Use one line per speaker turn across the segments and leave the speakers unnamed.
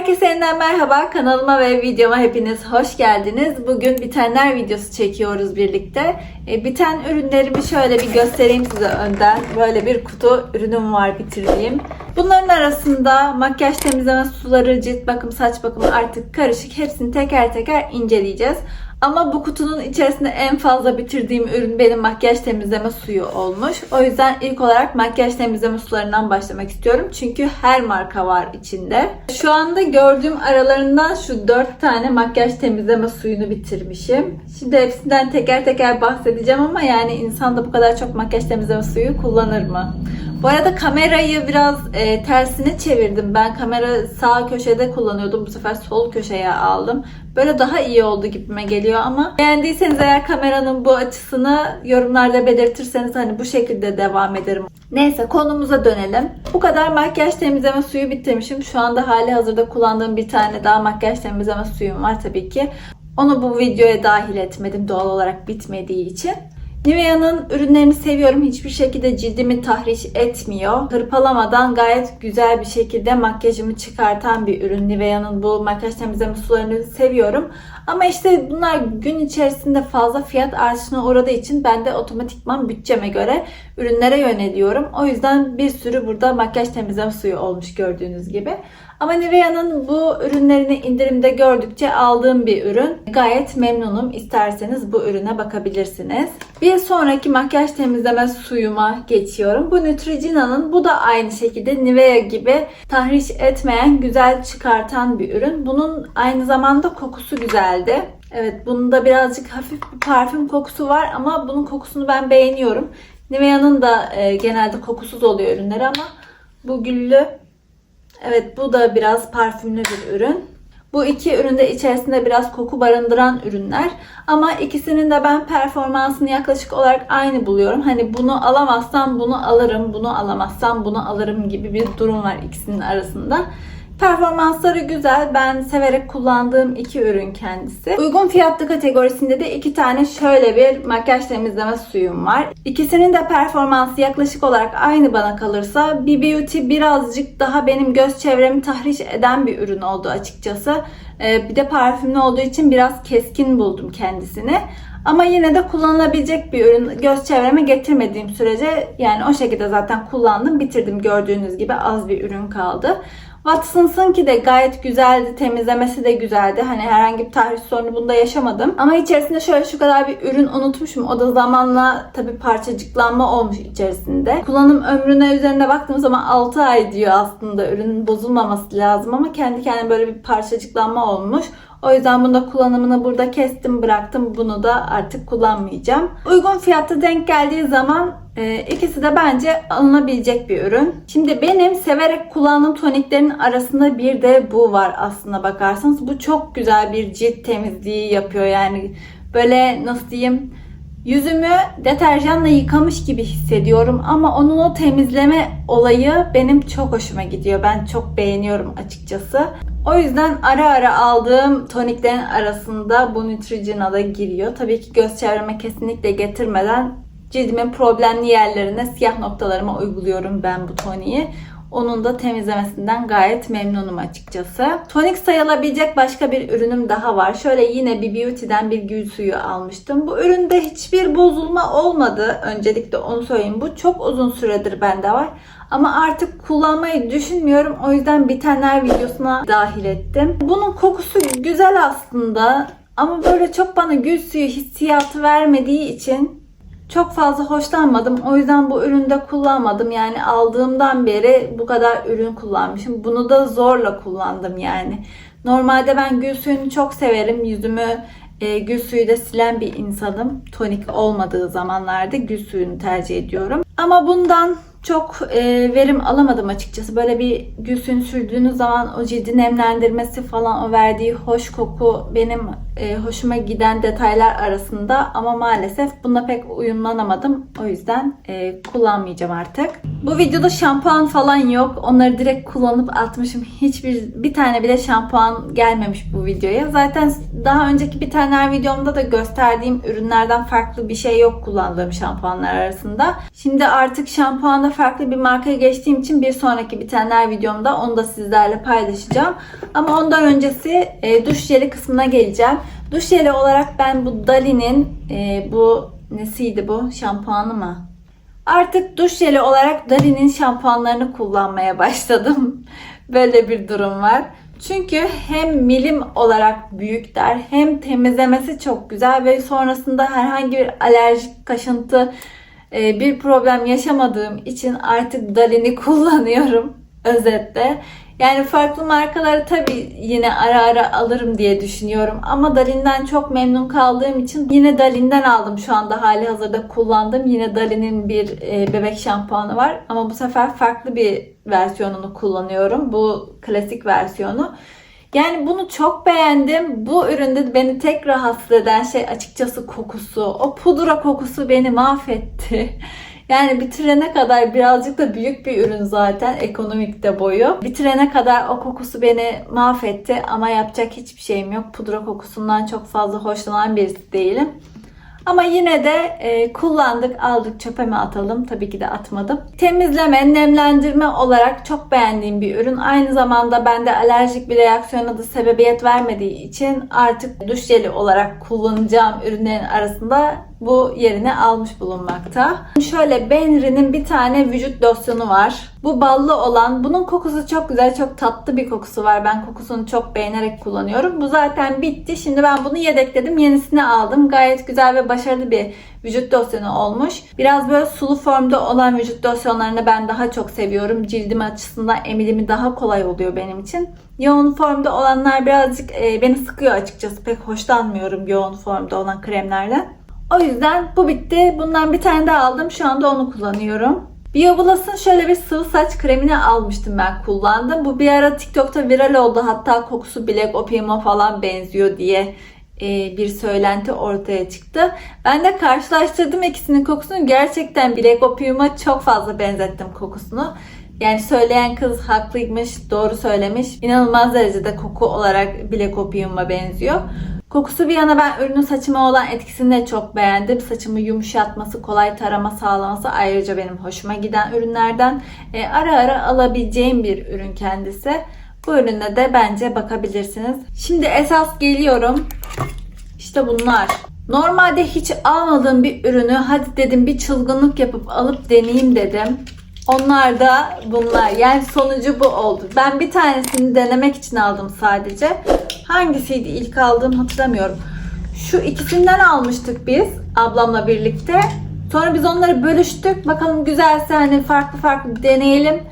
Herkese yeniden merhaba. Kanalıma ve videoma hepiniz hoş geldiniz. Bugün bitenler videosu çekiyoruz birlikte. E, biten ürünlerimi şöyle bir göstereyim size önden. Böyle bir kutu ürünüm var bitirdiğim. Bunların arasında makyaj temizleme suları, cilt bakım, saç bakımı artık karışık. Hepsini teker teker inceleyeceğiz. Ama bu kutunun içerisinde en fazla bitirdiğim ürün benim makyaj temizleme suyu olmuş. O yüzden ilk olarak makyaj temizleme sularından başlamak istiyorum. Çünkü her marka var içinde. Şu anda gördüğüm aralarından şu 4 tane makyaj temizleme suyunu bitirmişim. Şimdi hepsinden teker teker bahsedeceğim ama yani insan da bu kadar çok makyaj temizleme suyu kullanır mı? Bu arada kamerayı biraz e, tersine çevirdim. Ben kamera sağ köşede kullanıyordum. Bu sefer sol köşeye aldım. Böyle daha iyi oldu gibime geliyor ama beğendiyseniz eğer kameranın bu açısını yorumlarda belirtirseniz hani bu şekilde devam ederim. Neyse konumuza dönelim. Bu kadar makyaj temizleme suyu bitirmişim. Şu anda hali hazırda kullandığım bir tane daha makyaj temizleme suyum var tabii ki. Onu bu videoya dahil etmedim doğal olarak bitmediği için. Nivea'nın ürünlerini seviyorum. Hiçbir şekilde cildimi tahriş etmiyor. Hırpalamadan gayet güzel bir şekilde makyajımı çıkartan bir ürün. Nivea'nın bu makyaj temizleme sularını seviyorum. Ama işte bunlar gün içerisinde fazla fiyat artışına uğradığı için ben de otomatikman bütçeme göre ürünlere yöneliyorum. O yüzden bir sürü burada makyaj temizleme suyu olmuş gördüğünüz gibi. Ama Nivea'nın bu ürünlerini indirimde gördükçe aldığım bir ürün. Gayet memnunum. İsterseniz bu ürüne bakabilirsiniz. Bir sonraki makyaj temizleme suyuma geçiyorum. Bu Neutrogena'nın bu da aynı şekilde Nivea gibi tahriş etmeyen, güzel çıkartan bir ürün. Bunun aynı zamanda kokusu güzeldi. Evet bunun da birazcık hafif bir parfüm kokusu var ama bunun kokusunu ben beğeniyorum. Nivea'nın da e, genelde kokusuz oluyor ürünleri ama bu güllü Evet bu da biraz parfümlü bir ürün. Bu iki ürün de içerisinde biraz koku barındıran ürünler. Ama ikisinin de ben performansını yaklaşık olarak aynı buluyorum. Hani bunu alamazsam bunu alırım, bunu alamazsam bunu alırım gibi bir durum var ikisinin arasında. Performansları güzel. Ben severek kullandığım iki ürün kendisi. Uygun fiyatlı kategorisinde de iki tane şöyle bir makyaj temizleme suyum var. İkisinin de performansı yaklaşık olarak aynı bana kalırsa. B Beauty birazcık daha benim göz çevremi tahriş eden bir ürün oldu açıkçası. Ee, bir de parfümlü olduğu için biraz keskin buldum kendisini. Ama yine de kullanılabilecek bir ürün göz çevreme getirmediğim sürece yani o şekilde zaten kullandım bitirdim gördüğünüz gibi az bir ürün kaldı. Watsons'ınki de gayet güzeldi. Temizlemesi de güzeldi. Hani herhangi bir tahriş sorunu bunda yaşamadım. Ama içerisinde şöyle şu kadar bir ürün unutmuşum. O da zamanla tabii parçacıklanma olmuş içerisinde. Kullanım ömrüne üzerinde baktığım zaman 6 ay diyor aslında. Ürünün bozulmaması lazım ama kendi kendine böyle bir parçacıklanma olmuş. O yüzden bunda kullanımını burada kestim bıraktım. Bunu da artık kullanmayacağım. Uygun fiyatlı denk geldiği zaman e, ikisi de bence alınabilecek bir ürün. Şimdi benim severek kullandığım toniklerin arasında bir de bu var aslında bakarsanız. Bu çok güzel bir cilt temizliği yapıyor. Yani böyle nasıl diyeyim Yüzümü deterjanla yıkamış gibi hissediyorum ama onun o temizleme olayı benim çok hoşuma gidiyor. Ben çok beğeniyorum açıkçası. O yüzden ara ara aldığım toniklerin arasında bu Neutrogena da giriyor. Tabii ki göz çevreme kesinlikle getirmeden cildimin problemli yerlerine siyah noktalarıma uyguluyorum ben bu toniği. Onun da temizlemesinden gayet memnunum açıkçası. Tonik sayılabilecek başka bir ürünüm daha var. Şöyle yine bir Beauty'den bir gül suyu almıştım. Bu üründe hiçbir bozulma olmadı. Öncelikle onu söyleyeyim. Bu çok uzun süredir bende var. Ama artık kullanmayı düşünmüyorum. O yüzden bitenler videosuna dahil ettim. Bunun kokusu güzel aslında. Ama böyle çok bana gül suyu hissiyatı vermediği için çok fazla hoşlanmadım. O yüzden bu üründe kullanmadım. Yani aldığımdan beri bu kadar ürün kullanmışım. Bunu da zorla kullandım yani. Normalde ben gül suyunu çok severim. Yüzümü e, gül suyuyla silen bir insanım. Tonik olmadığı zamanlarda gül suyunu tercih ediyorum. Ama bundan çok e, verim alamadım açıkçası. Böyle bir gül suyunu sürdüğünüz zaman o cildi nemlendirmesi falan o verdiği hoş koku benim e, hoşuma giden detaylar arasında ama maalesef bununla pek uyumlanamadım. O yüzden e, kullanmayacağım artık. Bu videoda şampuan falan yok. Onları direkt kullanıp atmışım. Hiçbir bir tane bile şampuan gelmemiş bu videoya. Zaten daha önceki bitenler videomda da gösterdiğim ürünlerden farklı bir şey yok kullandığım şampuanlar arasında. Şimdi artık şampuanda farklı bir markaya geçtiğim için bir sonraki bitenler videomda onu da sizlerle paylaşacağım. Ama ondan öncesi e, duş jeli kısmına geleceğim. Duş jeli olarak ben bu Dali'nin e, bu nesiydi bu şampuanı mı? Artık duş jeli olarak Dali'nin şampuanlarını kullanmaya başladım. Böyle bir durum var. Çünkü hem milim olarak büyükler hem temizlemesi çok güzel ve sonrasında herhangi bir alerjik kaşıntı e, bir problem yaşamadığım için artık Dali'ni kullanıyorum özetle. Yani farklı markaları tabii yine ara ara alırım diye düşünüyorum. Ama Dalin'den çok memnun kaldığım için yine Dalin'den aldım şu anda hali hazırda kullandığım. Yine Dalin'in bir e, bebek şampuanı var. Ama bu sefer farklı bir versiyonunu kullanıyorum. Bu klasik versiyonu. Yani bunu çok beğendim. Bu üründe beni tek rahatsız eden şey açıkçası kokusu. O pudra kokusu beni mahvetti. Yani bitirene kadar birazcık da büyük bir ürün zaten ekonomik de boyu. Bitirene kadar o kokusu beni mahvetti ama yapacak hiçbir şeyim yok. Pudra kokusundan çok fazla hoşlanan birisi değilim. Ama yine de e, kullandık, aldık, çöpe mi atalım? Tabii ki de atmadım. Temizleme, nemlendirme olarak çok beğendiğim bir ürün. Aynı zamanda bende alerjik bir reaksiyona da sebebiyet vermediği için artık duş jeli olarak kullanacağım ürünlerin arasında bu yerini almış bulunmakta. Şöyle Benri'nin bir tane vücut losyonu var. Bu ballı olan, bunun kokusu çok güzel, çok tatlı bir kokusu var. Ben kokusunu çok beğenerek kullanıyorum. Bu zaten bitti. Şimdi ben bunu yedekledim. Yenisini aldım. Gayet güzel ve başarılı bir vücut losyonu olmuş. Biraz böyle sulu formda olan vücut losyonlarını ben daha çok seviyorum. Cildim açısından emilimi daha kolay oluyor benim için. Yoğun formda olanlar birazcık e, beni sıkıyor açıkçası. Pek hoşlanmıyorum yoğun formda olan kremlerden. O yüzden bu bitti. Bundan bir tane daha aldım. Şu anda onu kullanıyorum. Biobulas'ın şöyle bir sıvı saç kremini almıştım ben kullandım. Bu bir ara TikTok'ta viral oldu. Hatta kokusu Black Opium'a falan benziyor diye e, bir söylenti ortaya çıktı. Ben de karşılaştırdım ikisinin kokusunu. Gerçekten Black Opium'a çok fazla benzettim kokusunu. Yani söyleyen kız haklıymış, doğru söylemiş. İnanılmaz derecede koku olarak Black Opium'a benziyor. Kokusu bir yana ben ürünün saçıma olan etkisini de çok beğendim. Saçımı yumuşatması, kolay tarama sağlaması ayrıca benim hoşuma giden ürünlerden. E, ara ara alabileceğim bir ürün kendisi. Bu ürüne de bence bakabilirsiniz. Şimdi esas geliyorum. İşte bunlar. Normalde hiç almadığım bir ürünü hadi dedim bir çılgınlık yapıp alıp deneyeyim dedim. Onlar da bunlar. Yani sonucu bu oldu. Ben bir tanesini denemek için aldım sadece. Hangisiydi ilk aldığım hatırlamıyorum. Şu ikisinden almıştık biz ablamla birlikte. Sonra biz onları bölüştük. Bakalım güzelse hani farklı farklı deneyelim.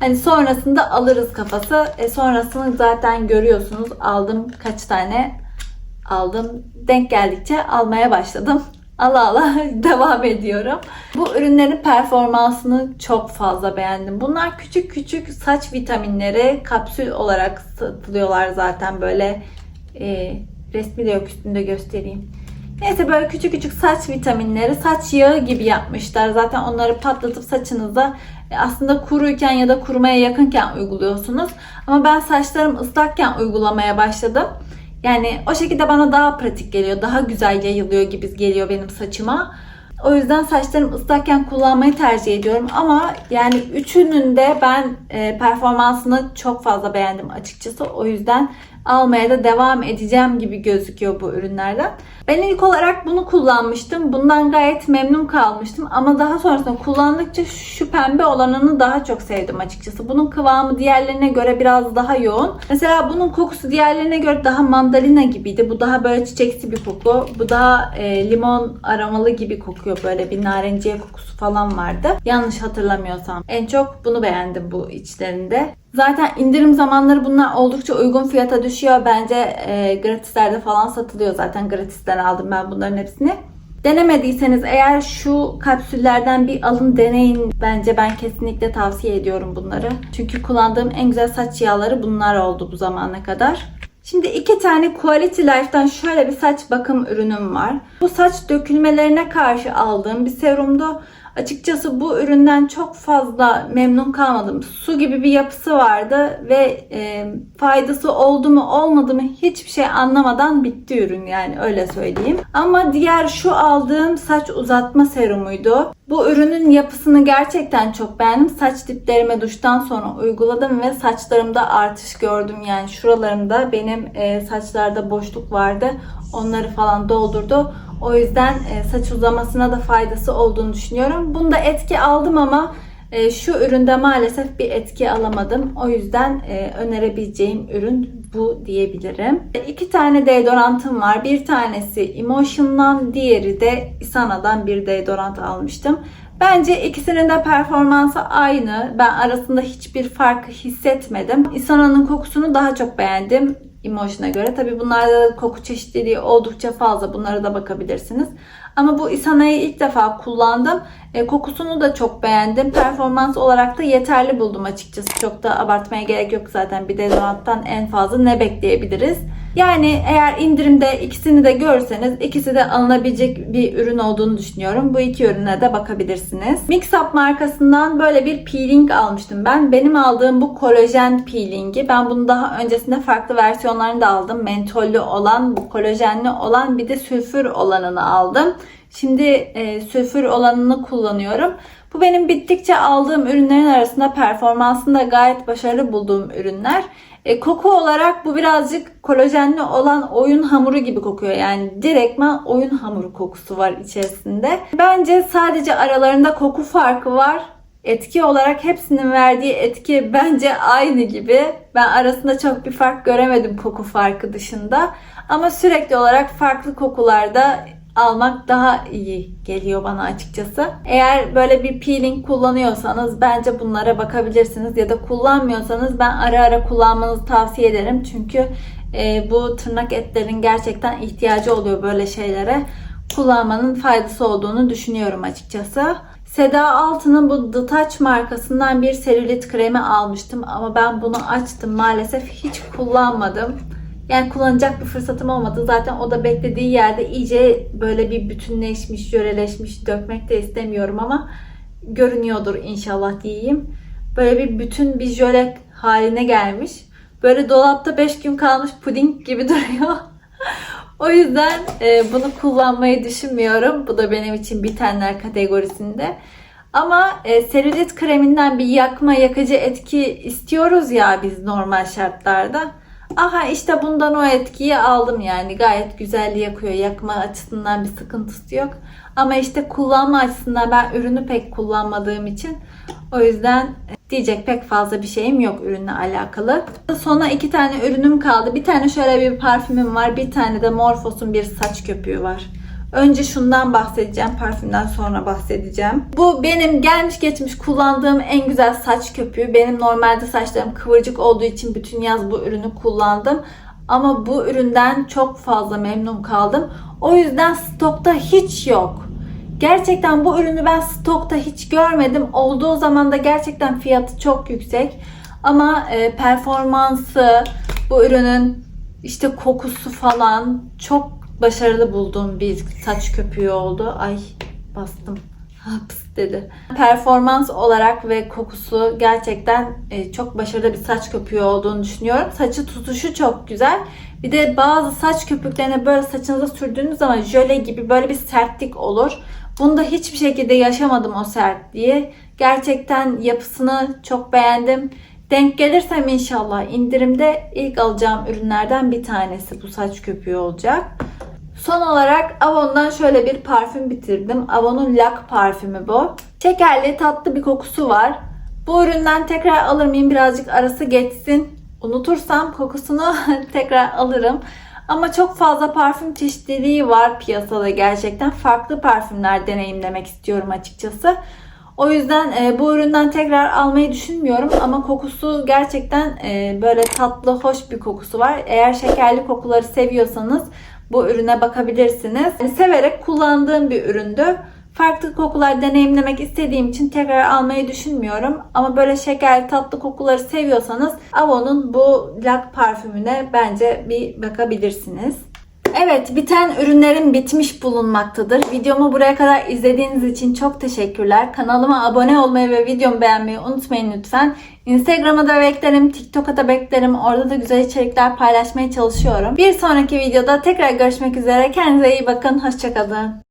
Hani sonrasında alırız kafası. E sonrasını zaten görüyorsunuz. Aldım kaç tane aldım. Denk geldikçe almaya başladım. Allah Allah devam ediyorum. Bu ürünlerin performansını çok fazla beğendim. Bunlar küçük küçük saç vitaminleri kapsül olarak satılıyorlar zaten böyle e, resmi de yok üstünde göstereyim. Neyse böyle küçük küçük saç vitaminleri saç yağı gibi yapmışlar. Zaten onları patlatıp saçınıza e, aslında kuruyken ya da kurumaya yakınken uyguluyorsunuz. Ama ben saçlarım ıslakken uygulamaya başladım. Yani o şekilde bana daha pratik geliyor. Daha güzel yayılıyor gibi geliyor benim saçıma. O yüzden saçlarım ıslakken kullanmayı tercih ediyorum. Ama yani üçünün de ben e, performansını çok fazla beğendim açıkçası. O yüzden almaya da devam edeceğim gibi gözüküyor bu ürünlerden. Ben ilk olarak bunu kullanmıştım. Bundan gayet memnun kalmıştım. Ama daha sonrasında kullandıkça şu pembe olanını daha çok sevdim açıkçası. Bunun kıvamı diğerlerine göre biraz daha yoğun. Mesela bunun kokusu diğerlerine göre daha mandalina gibiydi. Bu daha böyle çiçeksi bir koku. Bu daha e, limon aromalı gibi kokuyor. Böyle bir narenciye kokusu falan vardı. Yanlış hatırlamıyorsam. En çok bunu beğendim bu içlerinde. Zaten indirim zamanları bunlar oldukça uygun fiyata düşüyor. Bence e, gratislerde falan satılıyor zaten. Gratisten aldım ben bunların hepsini. Denemediyseniz eğer şu kapsüllerden bir alın deneyin. Bence ben kesinlikle tavsiye ediyorum bunları. Çünkü kullandığım en güzel saç yağları bunlar oldu bu zamana kadar. Şimdi iki tane Quality Life'dan şöyle bir saç bakım ürünüm var. Bu saç dökülmelerine karşı aldığım bir serumdu. Açıkçası bu üründen çok fazla memnun kalmadım. Su gibi bir yapısı vardı ve e, faydası oldu mu olmadı mı hiçbir şey anlamadan bitti ürün yani öyle söyleyeyim. Ama diğer şu aldığım saç uzatma serumuydu. Bu ürünün yapısını gerçekten çok beğendim. Saç diplerime duştan sonra uyguladım ve saçlarımda artış gördüm. Yani şuralarımda benim e, saçlarda boşluk vardı. Onları falan doldurdu. O yüzden e, saç uzamasına da faydası olduğunu düşünüyorum. Bunda etki aldım ama e, şu üründe maalesef bir etki alamadım. O yüzden e, önerebileceğim ürün bu diyebilirim. İki tane deodorantım var. Bir tanesi Emotion'dan, diğeri de Isana'dan bir deodorant almıştım. Bence ikisinin de performansı aynı. Ben arasında hiçbir fark hissetmedim. Isana'nın kokusunu daha çok beğendim. Emotion'a göre. Tabi bunlarda da koku çeşitliliği oldukça fazla. Bunlara da bakabilirsiniz. Ama bu Isana'yı ilk defa kullandım. E, kokusunu da çok beğendim. Performans olarak da yeterli buldum açıkçası. Çok da abartmaya gerek yok zaten. Bir deodoranttan en fazla ne bekleyebiliriz? Yani eğer indirimde ikisini de görürseniz ikisi de alınabilecek bir ürün olduğunu düşünüyorum. Bu iki ürüne de bakabilirsiniz. Mixup markasından böyle bir peeling almıştım ben. Benim aldığım bu kolajen peelingi. Ben bunu daha öncesinde farklı versiyonlarını da aldım. Mentollü olan, bu kolajenli olan bir de sülfür olanını aldım. Şimdi e, sülfür olanını kullanıyorum. Bu benim bittikçe aldığım ürünlerin arasında performansında gayet başarılı bulduğum ürünler. E, koku olarak bu birazcık kolajenli olan oyun hamuru gibi kokuyor. Yani direktman oyun hamuru kokusu var içerisinde. Bence sadece aralarında koku farkı var. Etki olarak hepsinin verdiği etki bence aynı gibi. Ben arasında çok bir fark göremedim koku farkı dışında. Ama sürekli olarak farklı kokularda almak daha iyi geliyor bana açıkçası. Eğer böyle bir peeling kullanıyorsanız bence bunlara bakabilirsiniz ya da kullanmıyorsanız ben ara ara kullanmanızı tavsiye ederim. Çünkü e, bu tırnak etlerin gerçekten ihtiyacı oluyor böyle şeylere. Kullanmanın faydası olduğunu düşünüyorum açıkçası. Seda Altı'nın bu The Touch markasından bir selülit kremi almıştım ama ben bunu açtım maalesef hiç kullanmadım. Yani kullanacak bir fırsatım olmadı. Zaten o da beklediği yerde iyice böyle bir bütünleşmiş, yöreleşmiş dökmek de istemiyorum ama görünüyordur inşallah diyeyim. Böyle bir bütün bir jöle haline gelmiş. Böyle dolapta 5 gün kalmış puding gibi duruyor. o yüzden e, bunu kullanmayı düşünmüyorum. Bu da benim için bitenler kategorisinde. Ama e, selülit kreminden bir yakma yakıcı etki istiyoruz ya biz normal şartlarda. Aha işte bundan o etkiyi aldım yani. Gayet güzel yakıyor. Yakma açısından bir sıkıntısı yok. Ama işte kullanma açısından ben ürünü pek kullanmadığım için o yüzden diyecek pek fazla bir şeyim yok ürünle alakalı. Sona iki tane ürünüm kaldı. Bir tane şöyle bir parfümüm var. Bir tane de Morphos'un bir saç köpüğü var. Önce şundan bahsedeceğim. Parfümden sonra bahsedeceğim. Bu benim gelmiş geçmiş kullandığım en güzel saç köpüğü. Benim normalde saçlarım kıvırcık olduğu için bütün yaz bu ürünü kullandım. Ama bu üründen çok fazla memnun kaldım. O yüzden stokta hiç yok. Gerçekten bu ürünü ben stokta hiç görmedim. Olduğu zaman da gerçekten fiyatı çok yüksek. Ama e, performansı, bu ürünün işte kokusu falan çok başarılı bulduğum bir saç köpüğü oldu. Ay bastım. Haps dedi. Performans olarak ve kokusu gerçekten e, çok başarılı bir saç köpüğü olduğunu düşünüyorum. Saçı tutuşu çok güzel. Bir de bazı saç köpüklerine böyle saçınıza sürdüğünüz zaman jöle gibi böyle bir sertlik olur. Bunda hiçbir şekilde yaşamadım o sertliği. Gerçekten yapısını çok beğendim. Denk gelirsem inşallah indirimde ilk alacağım ürünlerden bir tanesi bu saç köpüğü olacak. Son olarak Avon'dan şöyle bir parfüm bitirdim. Avon'un Lac parfümü bu. Şekerli tatlı bir kokusu var. Bu üründen tekrar alır mıyım? Birazcık arası geçsin. Unutursam kokusunu tekrar alırım. Ama çok fazla parfüm çeşitliliği var piyasada gerçekten. Farklı parfümler deneyimlemek istiyorum açıkçası. O yüzden e, bu üründen tekrar almayı düşünmüyorum ama kokusu gerçekten e, böyle tatlı, hoş bir kokusu var. Eğer şekerli kokuları seviyorsanız bu ürüne bakabilirsiniz. Severek kullandığım bir üründü. Farklı kokular deneyimlemek istediğim için tekrar almayı düşünmüyorum. Ama böyle şekerli tatlı kokuları seviyorsanız Avon'un bu Lac parfümüne bence bir bakabilirsiniz. Evet, biten ürünlerim bitmiş bulunmaktadır. Videomu buraya kadar izlediğiniz için çok teşekkürler. Kanalıma abone olmayı ve videomu beğenmeyi unutmayın lütfen. Instagram'a da beklerim, TikTok'a da beklerim. Orada da güzel içerikler paylaşmaya çalışıyorum. Bir sonraki videoda tekrar görüşmek üzere. Kendinize iyi bakın. Hoşçakalın.